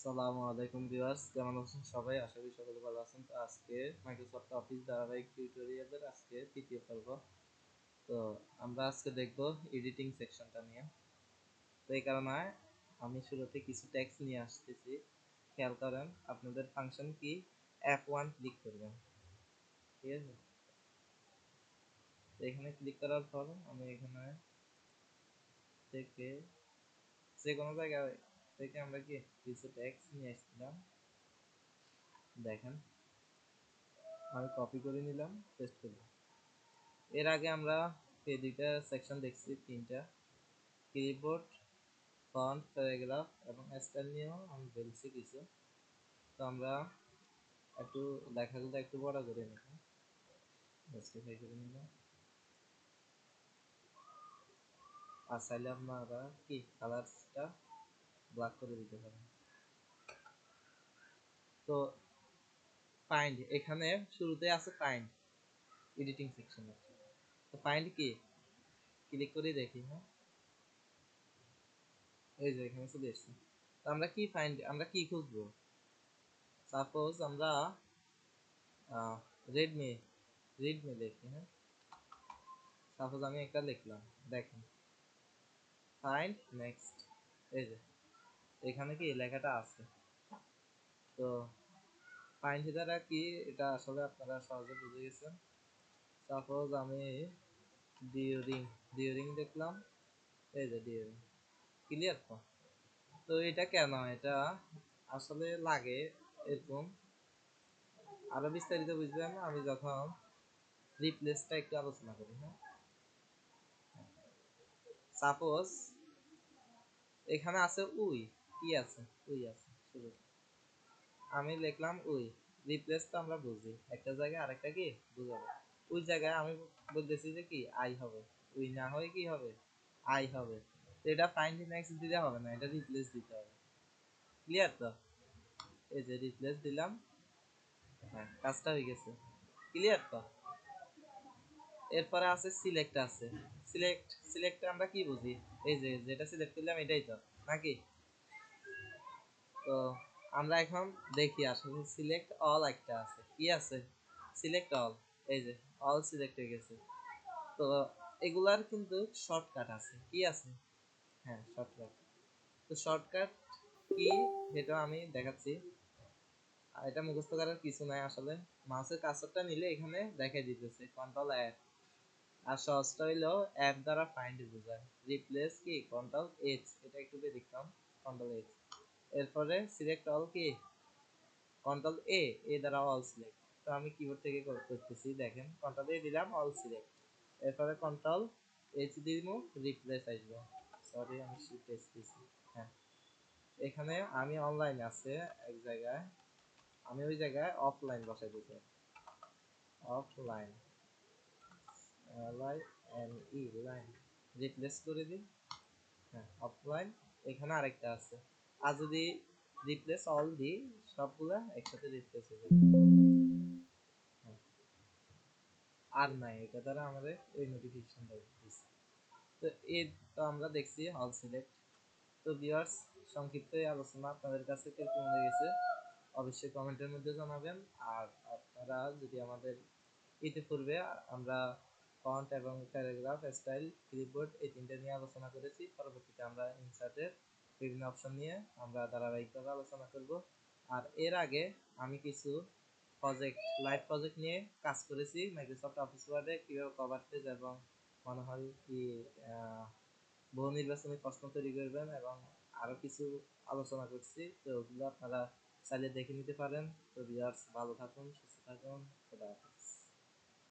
আসসালামু আলাইকুম ভিউয়ার্স, কেমন আছেন সবাই? আশা করি সকলে ভালো আছেন। তো আজকে মাইক্রোসফট অফিস ধারাবাহিক টিউটোরিয়ালের আজকে তৃতীয় পর্ব। তো আমরা আজকে দেখব এডিটিং সেকশনটা নিয়ে। তো এই কারণে আমি শুরুতে কিছু টেক্সট নিয়ে আসতেছি। খেয়াল করেন, আপনাদের ফাংশন কি? এফ ওয়ান ক্লিক করবেন। ঠিক আছে? তো এখানে ক্লিক করার পর আমি এখানে থেকে যে কোনো জায়গায় থেকে আমরা কি কিছু ট্যাক্স নিয়ে আসছিলাম? দেখেন, আমি কপি করে নিলাম পেস্ট করলাম। এর আগে আমরা এই দুইটা সেকশন দেখছি তিনটা। কিবোর্ড ফন্ট প্যারাগ্রাফ এবং স্টাইল নিয়েও আমি বলছি কিছু। তো আমরা একটু লেখাগুলো একটু বড় করে নিব। জাস্টিফাই করে নিলাম। আর আপনারা কি কালারটা ব্ল্যাক করে দিতে পারেন তো ফাইন্ড এখানে শুরুতে আছে ফাইন্ড এডিটিং সেকশন তো ফাইন্ড কি? ক্লিক করে দেখি হ্যাঁ? এই যে এখানে চলে এসেছে। তো আমরা কি ফাইন্ড আমরা কি খুঁজবো? সাপোজ আমরা রেডমি রেডমি লিখি হ্যাঁ? সাপোজ আমি একটা লিখলাম, দেখেন। ফাইন্ড নেক্সট এই যে। এখানে কি লেখাটা আছে? তো ফাইন্ড দ্বারা কি এটা আসলে আপনারা সহজে বুঝে গেছেন। সাপোজ আমি ডিউরিং ডিউরিং দেখলাম, এই যে ডিউরিং ক্লিয়ার তো? তো এটা কেন? এটা আসলে লাগে এরকম। আরও বিস্তারিত বুঝবেন, আমি যখন রিপ্লেসটা একটু আলোচনা করি হ্যাঁ? সাপোজ এখানে আছে উই। কি আছে? উই আছে, শুরু। আমি লিখলাম উই রিপ্লেস তো আমরা বুঝি। একটা জায়গায় আরেকটা কি? বুঝাবো। ওই জায়গায় আমি বলতেছি যে কি? আই হবে। উই না হয় কি হবে? আই হবে। তো এটা ফাইন্ড নেক্সট দিতে হবে না, এটা রিপ্লেস দিতে হবে। ক্লিয়ার তো? এই যে রিপ্লেস দিলাম। হ্যাঁ কাজটা হয়ে গেছে। ক্লিয়ার তো? এরপরে আছে সিলেক্ট আছে। সিলেক্ট সিলেক্ট আমরা কি বুঝি? এই যে, যেটা সিলেক্ট করলাম এটাই তো। নাকি? তো আমরা এখন দেখি আসলে সিলেক্ট অল একটা আছে। কি আছে? সিলেক্ট অল এই যে অল সিলেক্ট হয়ে গেছে। তো এগুলার কিন্তু শর্টকাট আছে। কি আছে? হ্যাঁ শর্টকাট তো শর্টকাট কি? যেটা আমি দেখাচ্ছি। এটা মুখস্থ করার কিছু নাই আসলে। মাউসের কার্সরটা নিলে এখানে দেখাই দিতেছে কন্ট্রোল এফ আর সহজটা হইল অ্যাপ দ্বারা ফাইন্ড বোঝায়। রিপ্লেস কি? কন্ট্রোল এইচ এটা একটু দেখতাম কন্ট্রোল এইচ এরপরে সিলেক্ট অল কি কন্ট্রোল এ এ দ্বারা অল সিলেক্ট তো আমি কিবোর্ড থেকে করতেছি, দেখেন কন্ট্রোল এ দিলাম অল সিলেক্ট এরপরে কন্ট্রোল এইচ দিব রিপ্লেস আসবে। সরি আমি শিফট এস দিছি। হ্যাঁ। এখানে আমি অনলাইন আছে, এক জায়গায়। আমি ওই জায়গায় অফলাইন বসাই দিতে offline N E line replace করে দিই। হ্যাঁ অফলাইন এখানে আরেকটা আছে। আর যদি রিপ্লেস অল দিই সবগুলা একসাথে রিপ্লেস হয়ে যাবে। আর নাই, এটা দ্বারা আমাদের এই নোটিফিকেশনটা দিচ্ছে তো এই তো আমরা দেখছি অল সিলেক্ট তো ভিউয়ার্স সংক্ষিপ্ত এই আলোচনা আপনাদের কাছে কীরকম লেগেছে অবশ্যই কমেন্টের মধ্যে জানাবেন। আর আপনারা যদি আমাদের ইতিপূর্বে আমরা ফন্ট এবং প্যারাগ্রাফ স্টাইল ক্লিপবোর্ড এই তিনটে নিয়ে আলোচনা করেছি, পরবর্তীতে আমরা ইনসার্টের বিভিন্ন অপশন নিয়ে আমরা ধারাবাহিকভাবে আলোচনা করব। আর এর আগে আমি কিছু প্রজেক্ট লাইভ প্রজেক্ট নিয়ে কাজ করেছি মাইক্রোসফট অফিস ওয়ার্ডে কীভাবে কভার পেজ এবং মনে হয় কি বহু নির্বাচনী প্রশ্ন তৈরি করবেন এবং আরও কিছু আলোচনা করছি। তো ওগুলো আপনারা চাইলে দেখে নিতে পারেন। তো ভিউয়ার্স ভালো থাকুন, সুস্থ থাকুন, খোদা